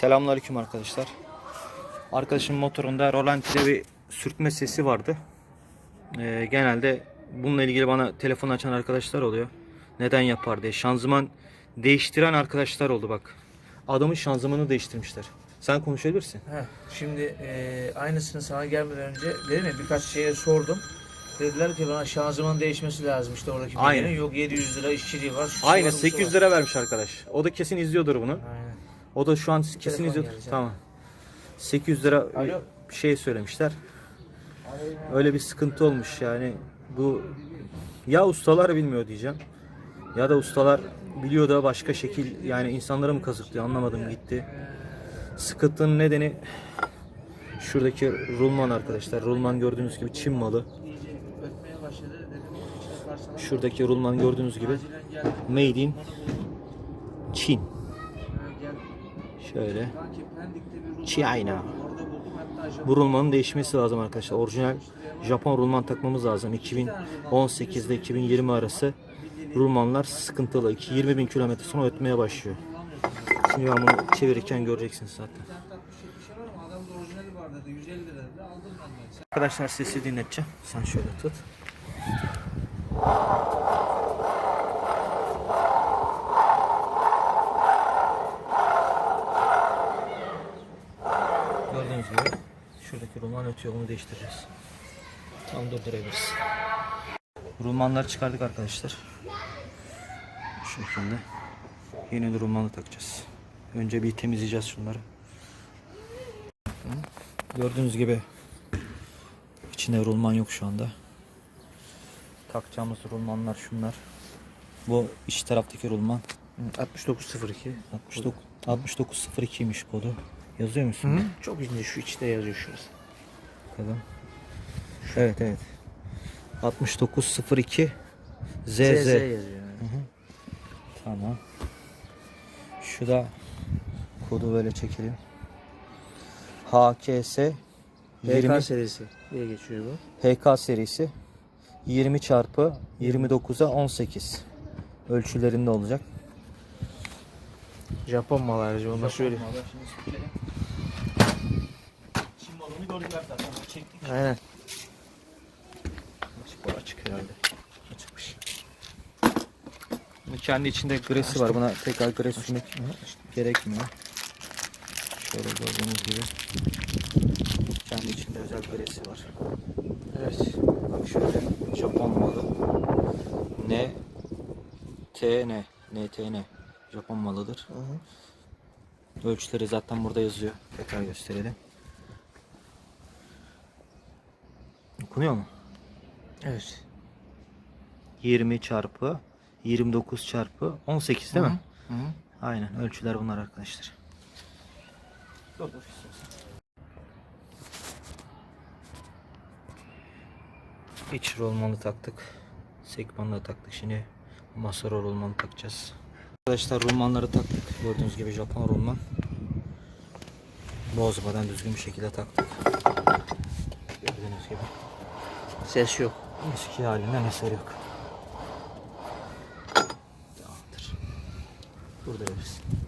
Selamünaleyküm arkadaşlar. Arkadaşımın motorunda rolanti'de bir sürtme sesi vardı. Ee, genelde bununla ilgili bana telefon açan arkadaşlar oluyor. Neden yapar diye. Şanzıman değiştiren arkadaşlar oldu bak. Adamın şanzımanı değiştirmişler. Sen konuşabilirsin. Heh, şimdi e, aynısını sana gelmeden önce dedim ya birkaç şeye sordum. Dediler ki bana şanzıman değişmesi lazım işte oradaki Aynen. bilginin. Yok 700 lira işçiliği var. şu Aynen var, bu 800 var. lira vermiş arkadaş. O da kesin izliyordur bunu. Aynen. O da şu an kesin izliyordur. Tamam. 800 lira Alo. bir şey söylemişler. Öyle bir sıkıntı olmuş yani. Bu ya ustalar bilmiyor diyeceğim. Ya da ustalar biliyor da başka şekil yani insanları mı kazıklıyor anlamadım gitti. Sıkıntının nedeni şuradaki rulman arkadaşlar. Rulman gördüğünüz gibi Çin malı. Şuradaki rulman gördüğünüz gibi made in Çin. Ha, gel. Şöyle. Kanki Pendik'te bir rulman China. vardı. Orada buldum hatta Japon- Bu rulmanın değişmesi lazım arkadaşlar. Orijinal Japon rulman takmamız lazım. 2018 ile 2020 arası rulmanlar sıkıntılı. 20 bin kilometre sonra ötmeye başlıyor. Şimdi ben bunu çevirirken göreceksiniz zaten. Bir var ama adamda orijinali var dedi. 150 lira dedi. Aldım ben de. Arkadaşlar sesi dinleteceğim. Sen şöyle tut. Gördüğünüz gibi şuradaki rulman ötüyor. Onu değiştireceğiz. Tam durdurabiliriz. Rulmanları çıkardık arkadaşlar. Şu şekilde. Yeni rulmanı takacağız. Önce bir temizleyeceğiz şunları. Gördüğünüz gibi İçinde rulman yok şu anda. Takacağımız rulmanlar şunlar. Bu iç taraftaki rulman 6902. 69 6902'ymiş kodu. Yazıyor musun? Çok ince şu içte yazıyor şurası. Bakalım. Evet evet. 6902 ZZ. ZZ yazıyor. Yani. Tamam. Şu da kodu böyle çekelim. HKS 20 HK serisi diye geçiyor bu. HK serisi 20 çarpı 29'a 18 ölçülerinde olacak. Japon malı ayrıca onu da söyleyeyim. Çin malını gördüler zaten. Çektik. Aynen. Açık var açık herhalde. Açıkmış. Bunun kendi içinde gresi var. Buna tekrar gres sürmek gerekmiyor. Şöyle gördüğünüz gibi. Kendi içinde özel gresi var. Evet. Bak şöyle Japon malı. N T N Japon malıdır. Ölçüleri zaten burada yazıyor. Tekrar gösterelim. Okunuyor mu? Evet. 20 çarpı 29 çarpı 18 değil mi? Hı hı. Aynen ölçüler bunlar arkadaşlar. Dur dur İç rolmanı taktık. Sekmanı da taktık. Şimdi masa rolmanı takacağız. Arkadaşlar rulmanları taktık. Gördüğünüz gibi Japon rulman. Bozmadan düzgün bir şekilde taktık. Gördüğünüz gibi. Ses yok. Eski halinden eser yok. Tamamdır. Burada verirsin.